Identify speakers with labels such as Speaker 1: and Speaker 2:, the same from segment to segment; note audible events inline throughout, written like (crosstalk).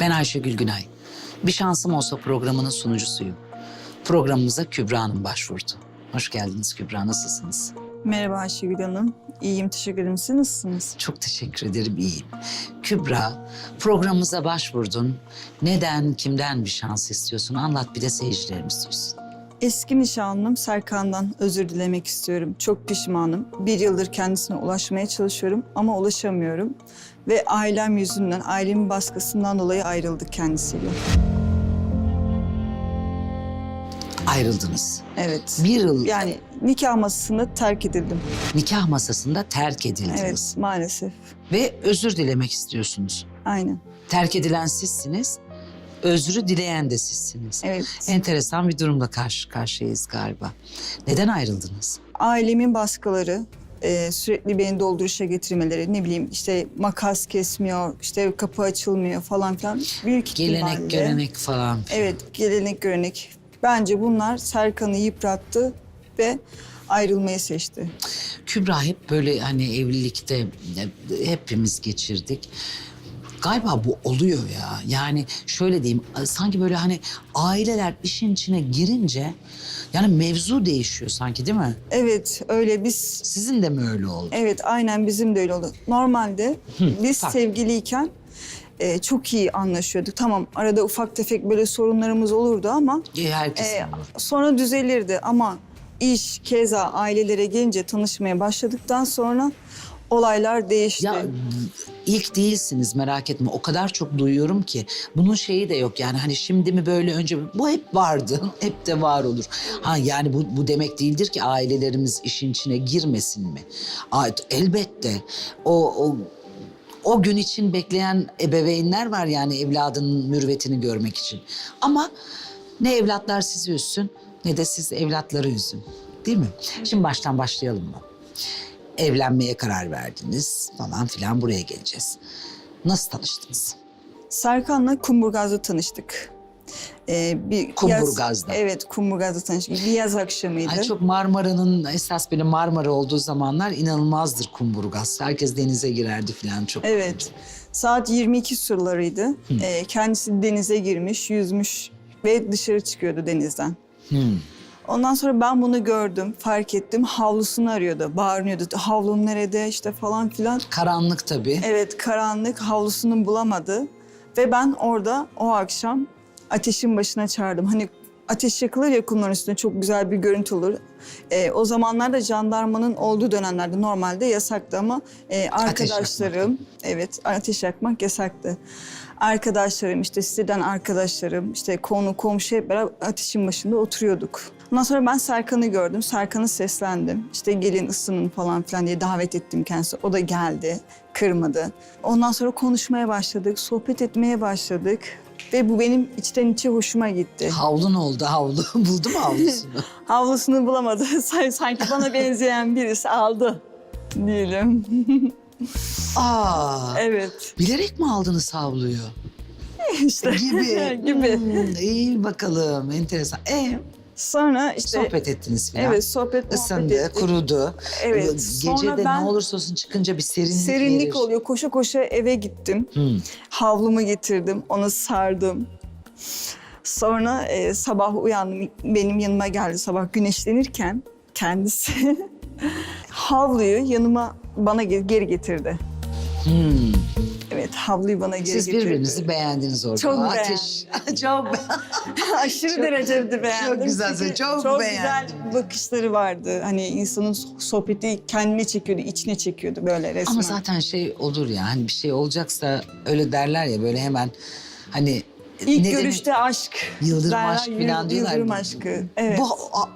Speaker 1: Ben Ayşegül Günay. Bir şansım olsa programının sunucusuyum. Programımıza Kübra Hanım başvurdu. Hoş geldiniz Kübra, nasılsınız?
Speaker 2: Merhaba Ayşegül Hanım. İyiyim, teşekkür ederim. Siz nasılsınız?
Speaker 1: Çok teşekkür ederim, iyiyim. Kübra, programımıza başvurdun. Neden, kimden bir şans istiyorsun? Anlat bir de seyircilerimiz duysun.
Speaker 2: Eski nişanlım Serkan'dan özür dilemek istiyorum. Çok pişmanım. Bir yıldır kendisine ulaşmaya çalışıyorum ama ulaşamıyorum. Ve ailem yüzünden, ailemin baskısından dolayı ayrıldık kendisiyle.
Speaker 1: Ayrıldınız.
Speaker 2: Evet.
Speaker 1: Bir yıl
Speaker 2: Yani nikah masasında terk edildim.
Speaker 1: nikah masasında terk edildiniz.
Speaker 2: Evet, maalesef.
Speaker 1: Ve özür dilemek istiyorsunuz.
Speaker 2: Aynen.
Speaker 1: Terk edilen sizsiniz, özrü dileyen de sizsiniz.
Speaker 2: Evet.
Speaker 1: Enteresan bir durumla karşı karşıyayız galiba. Neden ayrıldınız?
Speaker 2: Ailemin baskıları, e, sürekli beni dolduruşa getirmeleri, ne bileyim işte makas kesmiyor, işte kapı açılmıyor falan filan. Büyük
Speaker 1: Gelenek,
Speaker 2: ihtimalle-
Speaker 1: görenek falan.
Speaker 2: Evet, gelenek görenek. Bence bunlar Serkan'ı yıprattı ve ayrılmayı seçti.
Speaker 1: Kübra hep böyle hani evlilikte hepimiz geçirdik. Galiba bu oluyor ya. Yani şöyle diyeyim sanki böyle hani aileler işin içine girince yani mevzu değişiyor sanki değil mi?
Speaker 2: Evet, öyle biz
Speaker 1: Sizin de mi öyle oldu?
Speaker 2: evet aynen bizim de öyle oldu. Normalde biz sevgiliyken e, çok iyi anlaşıyorduk. Tamam, arada ufak tefek böyle sorunlarımız olurdu ama
Speaker 1: E, Herkes
Speaker 2: e, sonra düzelirdi ama iş keza ailelere gelince tanışmaya başladıktan sonra olaylar değişti.
Speaker 1: Ya ilk değilsiniz merak etme. O kadar çok duyuyorum ki bunun şeyi de yok yani hani şimdi mi böyle önce mi? Bu hep vardı. (laughs) Hep de var olur. Ha yani bu, bu demek değildir ki ailelerimiz işin içine girmesin mi? Elbette. O, o o gün için bekleyen ebeveynler var yani evladının mürvetini görmek için. Ama ne evlatlar sizi üzsün ne de siz evlatları üzün. Değil mi? Şimdi baştan başlayalım mı? Evlenmeye karar verdiniz falan filan buraya geleceğiz. Nasıl tanıştınız?
Speaker 2: Serkan'la Kumburgaz'da tanıştık. Ee, bir
Speaker 1: Kumburgaz'da.
Speaker 2: Yaz, evet, Kumburgaz'da tanıştık. Bir yaz akşamıydı.
Speaker 1: Ay çok Marmara'nın esas böyle Marmara olduğu zamanlar inanılmazdır kumburgaz. Herkes denize girerdi falan çok.
Speaker 2: Evet. Saat 22 sularıydı. Ee, kendisi denize girmiş, yüzmüş ve dışarı çıkıyordu denizden.
Speaker 1: Hmm.
Speaker 2: Ondan sonra ben bunu gördüm, fark ettim. Havlusunu arıyordu, bağırıyordu. Havlum nerede işte falan filan.
Speaker 1: Karanlık tabii.
Speaker 2: Evet, karanlık havlusunu bulamadı. Ve ben orada o akşam ateşin başına çağırdım. Hani ateş yakılır ya kumların üstünde çok güzel bir görüntü olur. Ee, o zamanlarda jandarmanın olduğu dönemlerde normalde yasaktı ama e, arkadaşlarım... evet, ateş yakmak yasaktı. Arkadaşlarım, işte siteden arkadaşlarım, işte konu, komşu hep beraber ateşin başında oturuyorduk. Ondan sonra ben Serkan'ı gördüm. Serkan'ı seslendim. İşte gelin ısının falan filan diye davet ettim kendisi. O da geldi, kırmadı. Ondan sonra konuşmaya başladık, sohbet etmeye başladık. Ve bu benim içten içe hoşuma gitti.
Speaker 1: Havlu ne oldu havlu? (laughs) Buldu mu havlusunu? (laughs)
Speaker 2: Havlusunu bulamadı. (laughs) San- Sanki bana benzeyen birisi aldı diyelim.
Speaker 1: Aa,
Speaker 2: evet.
Speaker 1: bilerek mi aldınız havluyu?
Speaker 2: işte
Speaker 1: Gibi.
Speaker 2: gibi.
Speaker 1: Hmm, iyi bakalım enteresan. E
Speaker 2: Sonra işte
Speaker 1: sohbet ettiniz falan.
Speaker 2: evet sohbet
Speaker 1: Isındı,
Speaker 2: ettik.
Speaker 1: kurudu.
Speaker 2: Evet,
Speaker 1: Gece
Speaker 2: sonra
Speaker 1: de
Speaker 2: ben-
Speaker 1: ne olursa olsun çıkınca bir serinlik,
Speaker 2: Serinlik
Speaker 1: verir.
Speaker 2: oluyor. Koşa koşa eve gittim.
Speaker 1: Hmm.
Speaker 2: Havlumu getirdim, onu sardım. Sonra e, sabah uyandım, benim yanıma geldi sabah güneşlenirken kendisi (laughs) havluyu yanıma bana ge- geri getirdi.
Speaker 1: Hmm.
Speaker 2: Evet, havluyu bana geri
Speaker 1: Siz
Speaker 2: getirdi.
Speaker 1: birbirinizi beğendiniz orada.
Speaker 2: Çok
Speaker 1: Ateş. (laughs) çok (laughs)
Speaker 2: Aşırı derecede beğendim.
Speaker 1: çok güzel,
Speaker 2: Çünkü
Speaker 1: çok beğendim.
Speaker 2: güzel bakışları vardı. Hani insanın sohbeti kendine çekiyordu, içine çekiyordu böyle resmen.
Speaker 1: Ama zaten şey olur ya hani bir şey olacaksa öyle derler ya böyle hemen hani
Speaker 2: İlk
Speaker 1: ne
Speaker 2: görüşte aşk.
Speaker 1: Yıldırım
Speaker 2: derler,
Speaker 1: aşk falan diyorlar.
Speaker 2: Yıldırım aşkı. Evet.
Speaker 1: Bu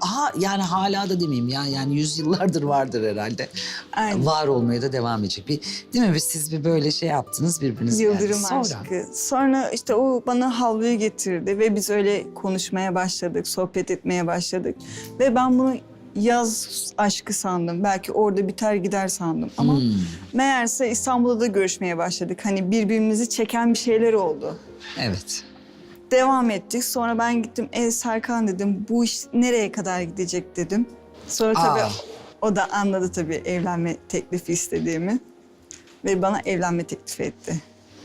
Speaker 1: aha, yani hala da demeyeyim ya yani yüzyıllardır vardır herhalde.
Speaker 2: Aynen.
Speaker 1: Var olmaya da devam edecek. Bir, değil mi? Siz bir böyle şey yaptınız birbirinizi.
Speaker 2: Yıldırım
Speaker 1: Sonra,
Speaker 2: aşkı. Sonra işte o bana havluyu getirdi ve biz öyle konuşmaya başladık, sohbet etmeye başladık. Ve ben bunu yaz aşkı sandım. Belki orada biter gider sandım. Ama
Speaker 1: Hmm.
Speaker 2: meğerse İstanbul'da da görüşmeye başladık. Hani birbirimizi çeken bir şeyler oldu.
Speaker 1: Evet.
Speaker 2: Devam ettik. Sonra ben gittim. E Serkan dedim bu iş nereye kadar gidecek dedim. Sonra tabii
Speaker 1: Aa.
Speaker 2: o da anladı tabii evlenme teklifi istediğimi. Ve bana evlenme teklifi etti.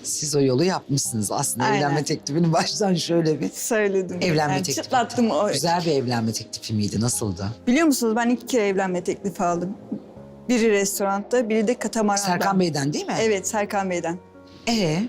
Speaker 1: Siz o yolu yapmışsınız. Aslında
Speaker 2: Aynen.
Speaker 1: evlenme teklifini baştan şöyle bir...
Speaker 2: Söyledim.
Speaker 1: Evlenme
Speaker 2: Yani
Speaker 1: teklifi.
Speaker 2: Çıtlattım o.
Speaker 1: Güzel bir evlenme teklifi miydi? Nasıldı?
Speaker 2: Biliyor musunuz ben iki kere evlenme teklifi aldım. Biri restoranda, biri de katamarandan.
Speaker 1: Serkan Bey'den değil mi?
Speaker 2: Evet Serkan Bey'den.
Speaker 1: Ee,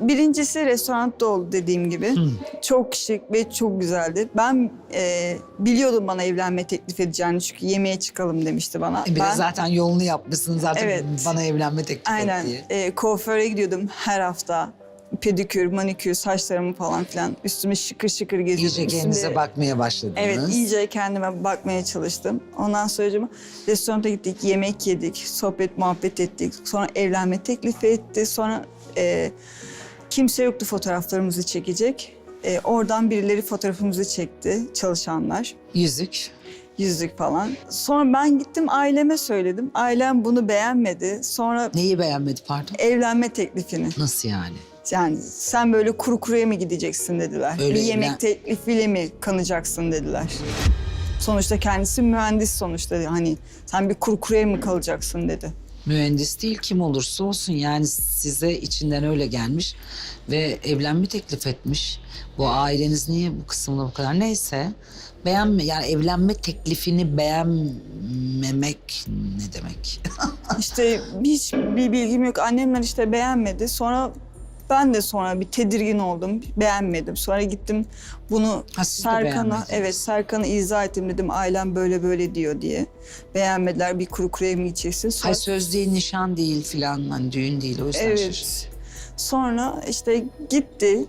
Speaker 2: Birincisi restoranda oldu dediğim gibi. Çok şık ve çok güzeldi. Ben e, biliyordum bana evlenme teklif edeceğini çünkü yemeğe çıkalım demişti bana.
Speaker 1: bir de
Speaker 2: ben,
Speaker 1: zaten yolunu yapmışsınız artık
Speaker 2: Evet.
Speaker 1: bana evlenme teklif et
Speaker 2: Aynen.
Speaker 1: diye.
Speaker 2: E, kuaföre gidiyordum her hafta. Pedikür, manikür, saçlarımı falan filan. Üstüme şıkır şıkır geziyordum.
Speaker 1: İyice kendinize
Speaker 2: Üstümde-
Speaker 1: bakmaya başladınız.
Speaker 2: Evet, iyice kendime bakmaya çalıştım. Ondan sonra restoranta gittik, yemek yedik, sohbet muhabbet ettik. Sonra evlenme teklifi etti. Sonra e, kimse yoktu fotoğraflarımızı çekecek. E, oradan birileri fotoğrafımızı çekti, çalışanlar.
Speaker 1: Yüzük.
Speaker 2: Yüzlük falan. Sonra ben gittim aileme söyledim. Ailem bunu beğenmedi. Sonra
Speaker 1: Neyi beğenmedi pardon?
Speaker 2: evlenme teklifini.
Speaker 1: Nasıl yani?
Speaker 2: Yani sen böyle kuru kuruya mı gideceksin dediler.
Speaker 1: Öyle
Speaker 2: bir
Speaker 1: evlen-
Speaker 2: yemek teklifiyle mi kanacaksın dediler. Sonuçta kendisi mühendis sonuçta hani sen bir kuru kuruya mı kalacaksın dedi.
Speaker 1: Mühendis değil kim olursa olsun yani size içinden öyle gelmiş ve evlenme teklif etmiş. Bu aileniz niye bu kısımda bu kadar neyse beğenme yani evlenme teklifini beğenmemek ne demek? (laughs)
Speaker 2: İşte hiç bir bilgim yok. Annemler işte beğenmedi. Sonra ben de sonra bir tedirgin oldum. Beğenmedim. Sonra gittim bunu
Speaker 1: Ha,
Speaker 2: Serkan'a evet Serkan'a izah ettim dedim ailem böyle böyle diyor diye. Beğenmediler bir kuru kuruya mı gideceksin? Sonra
Speaker 1: Hay söz değil nişan değil filan hani düğün değil o yüzden.
Speaker 2: Evet. Sonra işte gitti.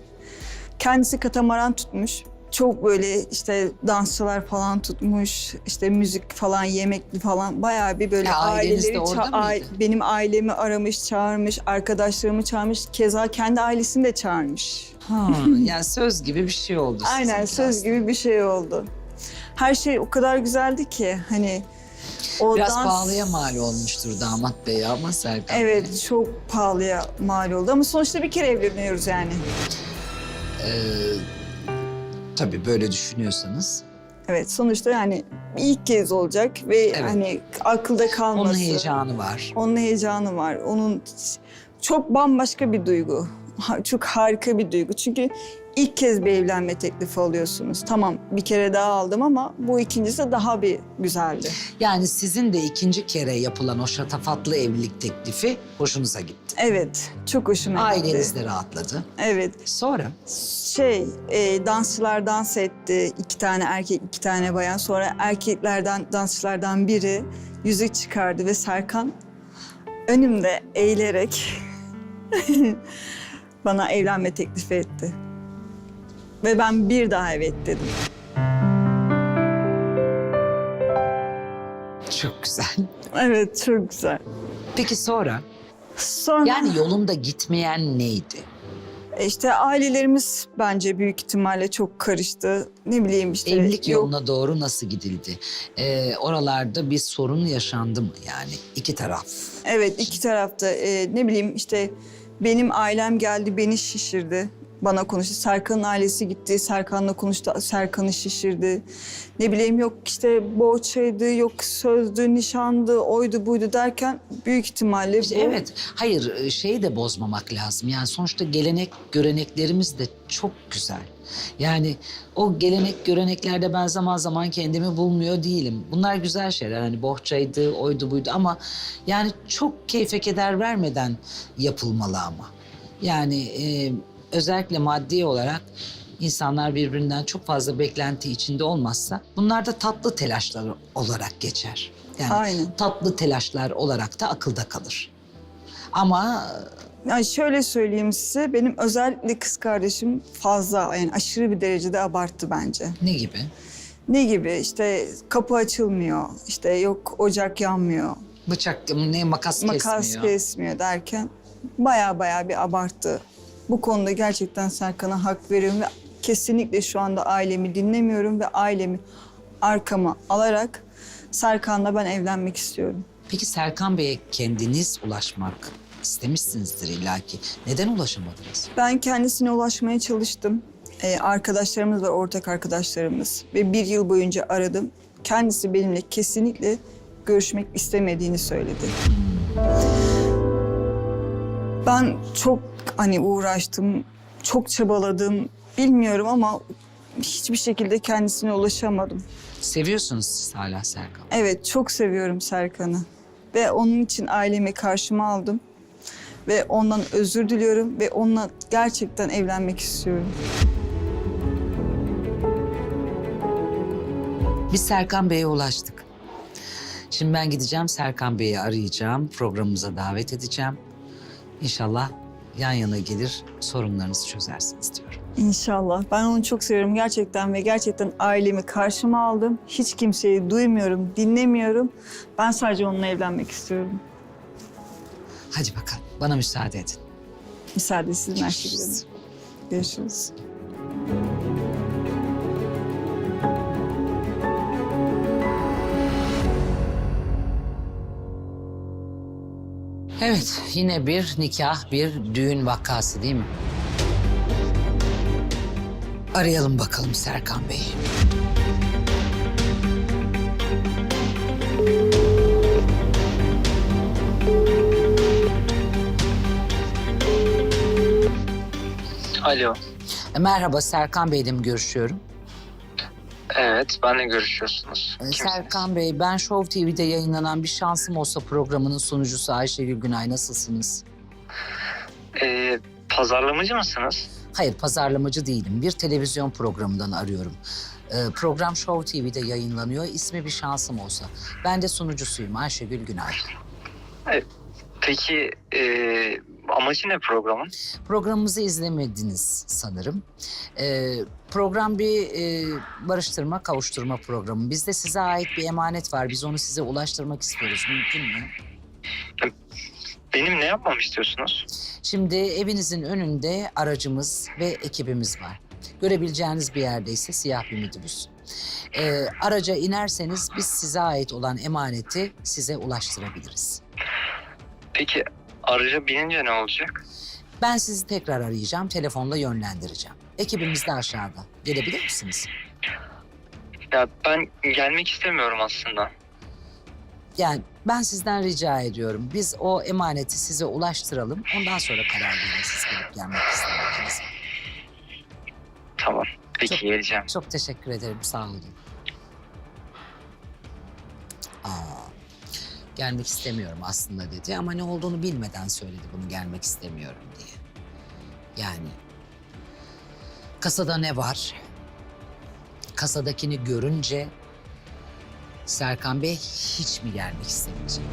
Speaker 2: Kendisi katamaran tutmuş. Çok böyle işte dansçılar falan tutmuş. İşte müzik falan, yemekli falan. Bayağı bir böyle
Speaker 1: Ya aileniz de
Speaker 2: aileleri
Speaker 1: orada
Speaker 2: ça-
Speaker 1: mıydı?
Speaker 2: benim ailemi aramış, çağırmış, arkadaşlarımı çağırmış. Keza kendi ailesini de çağırmış.
Speaker 1: Ha, (laughs) yani söz gibi bir şey oldu.
Speaker 2: Aynen söz
Speaker 1: aslında.
Speaker 2: gibi bir şey oldu. Her şey o kadar güzeldi ki hani o
Speaker 1: Biraz
Speaker 2: dans...
Speaker 1: pahalıya mal olmuştur damat bey ama Serkan Bey.
Speaker 2: Evet çok pahalıya mal oldu ama sonuçta bir kere evleniyoruz yani.
Speaker 1: Ee, tabii böyle düşünüyorsanız
Speaker 2: Evet sonuçta yani ilk kez olacak ve hani akılda kalması.
Speaker 1: onun heyecanı var.
Speaker 2: Onun heyecanı var. Onun çok bambaşka bir duygu. Ha- Çok harika bir duygu. Çünkü ilk kez bir evlenme teklifi alıyorsunuz. Tamam bir kere daha aldım ama bu ikincisi daha bir güzeldi.
Speaker 1: Yani sizin de ikinci kere yapılan o şatafatlı evlilik teklifi hoşunuza gitti.
Speaker 2: Evet çok hoşuma gitti.
Speaker 1: Aileniz de rahatladı.
Speaker 2: Evet
Speaker 1: Sonra
Speaker 2: şey e, dansçılar dans etti. iki tane erkek iki tane bayan. Sonra erkeklerden dansçılardan biri yüzük çıkardı ve Serkan önümde eğilerek (laughs) bana evlenme teklifi etti. Ve ben bir daha evet dedim.
Speaker 1: çok güzel.
Speaker 2: Evet çok güzel.
Speaker 1: Peki sonra?
Speaker 2: Sonra
Speaker 1: Yani yolunda gitmeyen neydi?
Speaker 2: işte ailelerimiz bence büyük ihtimalle çok karıştı. Ne bileyim işte.
Speaker 1: Evlilik
Speaker 2: yok-
Speaker 1: yoluna doğru nasıl gidildi? Ee, oralarda bir sorun yaşandı mı yani iki taraf?
Speaker 2: Evet iki tarafta e, ne bileyim işte benim ailem geldi beni şişirdi. Bana konuştu. Serkan'ın ailesi gitti. Serkan'la konuştu. Serkan'ı şişirdi. Ne bileyim yok işte boğçaydı, yok sözdü, nişandı, oydu buydu derken büyük ihtimalle bu...
Speaker 1: evet, hayır e, şeyi de bozmamak lazım. Yani sonuçta gelenek, göreneklerimiz de çok güzel. Yani o gelenek, göreneklerde ben zaman zaman kendimi bulmuyor değilim. Bunlar güzel şeyler. Hani bohçaydı, oydu buydu ama yani çok keyfe keder vermeden yapılmalı ama. Yani e, özellikle maddi olarak insanlar birbirinden çok fazla beklenti içinde olmazsa bunlar da tatlı telaşlar olarak geçer. Yani
Speaker 2: Aynen.
Speaker 1: tatlı telaşlar olarak da akılda kalır. Ama
Speaker 2: Yani şöyle söyleyeyim size benim özellikle kız kardeşim fazla yani aşırı bir derecede abarttı bence.
Speaker 1: ne gibi?
Speaker 2: Ne gibi işte kapı açılmıyor, işte yok ocak yanmıyor,
Speaker 1: Bıçak ne makas,
Speaker 2: makas
Speaker 1: kesmiyor.
Speaker 2: kesmiyor derken baya baya bir abarttı. Bu konuda gerçekten Serkan'a hak veriyorum ve kesinlikle şu anda ailemi dinlemiyorum ve ailemi arkama alarak Serkan'la ben evlenmek istiyorum.
Speaker 1: Peki Serkan Bey'e kendiniz ulaşmak istemişsinizdir illaki. Neden ulaşamadınız?
Speaker 2: Ben kendisine ulaşmaya çalıştım. Ee, arkadaşlarımız var, ortak arkadaşlarımız ve bir yıl boyunca aradım. Kendisi benimle kesinlikle görüşmek istemediğini söyledi. Ben çok hani uğraştım, çok çabaladım. Bilmiyorum ama hiçbir şekilde kendisine ulaşamadım.
Speaker 1: Seviyorsunuz siz hala Serkan.
Speaker 2: Evet, çok seviyorum Serkan'ı. Ve onun için ailemi karşıma aldım. Ve ondan özür diliyorum ve onunla gerçekten evlenmek istiyorum.
Speaker 1: Biz Serkan Bey'e ulaştık. Şimdi ben gideceğim Serkan Bey'i arayacağım. Programımıza davet edeceğim. İnşallah yan yana gelir sorunlarınızı çözersiniz diyorum.
Speaker 2: İnşallah. Ben onu çok seviyorum gerçekten ve gerçekten ailemi karşıma aldım. Hiç kimseyi duymuyorum, dinlemiyorum. Ben sadece onunla evlenmek istiyorum.
Speaker 1: Hadi bakalım bana müsaade edin.
Speaker 2: Müsaade sizin Ayşegül Hanım. Görüşürüz.
Speaker 1: Evet yine bir nikah bir düğün vakası değil mi? Arayalım bakalım Serkan Bey'i.
Speaker 3: Alo.
Speaker 1: Merhaba Serkan Bey'le mi görüşüyorum?
Speaker 3: Evet, benle görüşüyorsunuz.
Speaker 1: E,
Speaker 3: Kimsiniz?
Speaker 1: Serkan Bey ben Show TV'de yayınlanan Bir Şansım Olsa programının sunucusu Ayşegül Günay nasılsınız?
Speaker 3: Ee, pazarlamacı mısınız?
Speaker 1: Hayır pazarlamacı değilim. Bir televizyon programından arıyorum. E, program Show TV'de yayınlanıyor. İsmi Bir Şansım Olsa. Ben de sunucusuyum Ayşegül Günay.
Speaker 3: Peki e, amacı ne programın?
Speaker 1: Programımızı izlemediniz sanırım. Ee, program bir e, barıştırma, kavuşturma programı. Bizde size ait bir emanet var. Biz onu size ulaştırmak istiyoruz. Mümkün mü?
Speaker 3: Benim ne yapmamı istiyorsunuz?
Speaker 1: Şimdi evinizin önünde aracımız ve ekibimiz var. Görebileceğiniz bir yerde ise siyah bir minibüs. Ee, araca inerseniz biz size ait olan emaneti size ulaştırabiliriz.
Speaker 3: Peki araca binince ne olacak?
Speaker 1: Ben sizi tekrar arayacağım, telefonla yönlendireceğim. Ekibimiz de aşağıda. Gelebilir misiniz?
Speaker 3: Ya ben gelmek istemiyorum aslında.
Speaker 1: Yani ben sizden rica ediyorum. Biz o emaneti size ulaştıralım. Ondan sonra karar verin siz gelip gelmek istemediğinizi.
Speaker 3: Tamam. Peki
Speaker 1: Çok-
Speaker 3: geleceğim.
Speaker 1: Çok teşekkür ederim. Sağ olun. Gelmek istemiyorum aslında dedi ama ne olduğunu bilmeden söyledi bunu gelmek istemiyorum diye. Yani kasada ne var? Kasadakini görünce Serkan Bey hiç mi gelmek istemeyecek?